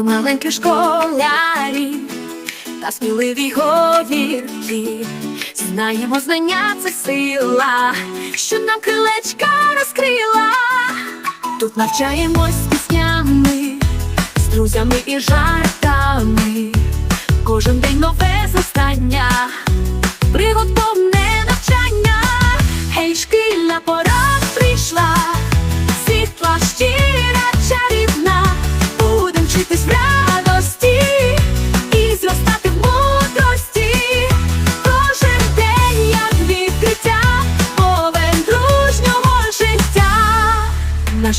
Ми маленькі школярі та сміливі говірки. Знаємо, знання це сила, що нам крилечка розкрила. Тут навчаємось піснями, з друзями і жартами. Кожен день нове зростання, пригод повне навчання. Гей, шкільна пора прийшла, світла щира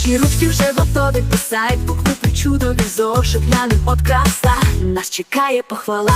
Наші ручки вже готові писать букви причудові зошит для них от краса. Нас чекає похвала.